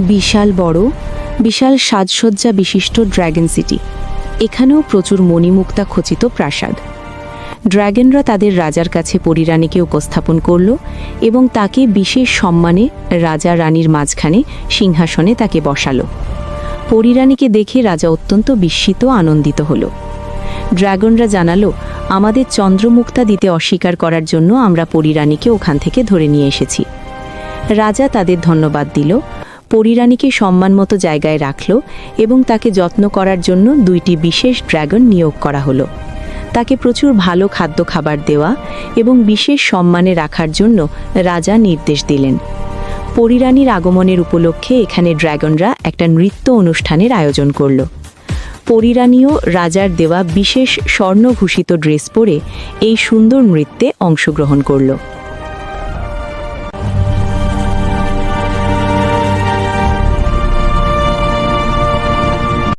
বিশাল বড়, বিশাল সাজসজ্জা বিশিষ্ট ড্র্যাগন সিটি। এখানেও প্রচুর মণিমুক্তা খচিত প্রাসাদ। ড্র্যাগনরা তাদের রাজার কাছে পরিরানীকে উপস্থাপন করল এবং তাকে বিশেষ সম্মানে রাজা রানীর মাঝখানে সিংহাসনে তাকে বসালো। পরিরানীকে দেখে রাজা অত্যন্ত বিস্মিত আনন্দিত হল। ড্রাগনরা জানালো, আমাদের চন্দ্রমুক্তা দিতে অস্বীকার করার জন্য আমরা পরিরানীকে ওখান থেকে ধরে নিয়ে এসেছি। রাজা তাদের ধন্যবাদ দিল পরিরানীকে সম্মান মতো জায়গায় রাখল এবং তাকে যত্ন করার জন্য দুইটি বিশেষ ড্রাগন নিয়োগ করা হলো। তাকে প্রচুর ভালো খাদ্য খাবার দেওয়া এবং বিশেষ সম্মানে রাখার জন্য রাজা নির্দেশ দিলেন। পরিরানীর আগমনের উপলক্ষে এখানে ড্রাগনরা একটা নৃত্য অনুষ্ঠানের আয়োজন করল। পরিরানীও রাজার দেওয়া বিশেষ স্বর্ণভূষিত ড্রেস পরে এই সুন্দর নৃত্যে অংশগ্রহণ করল।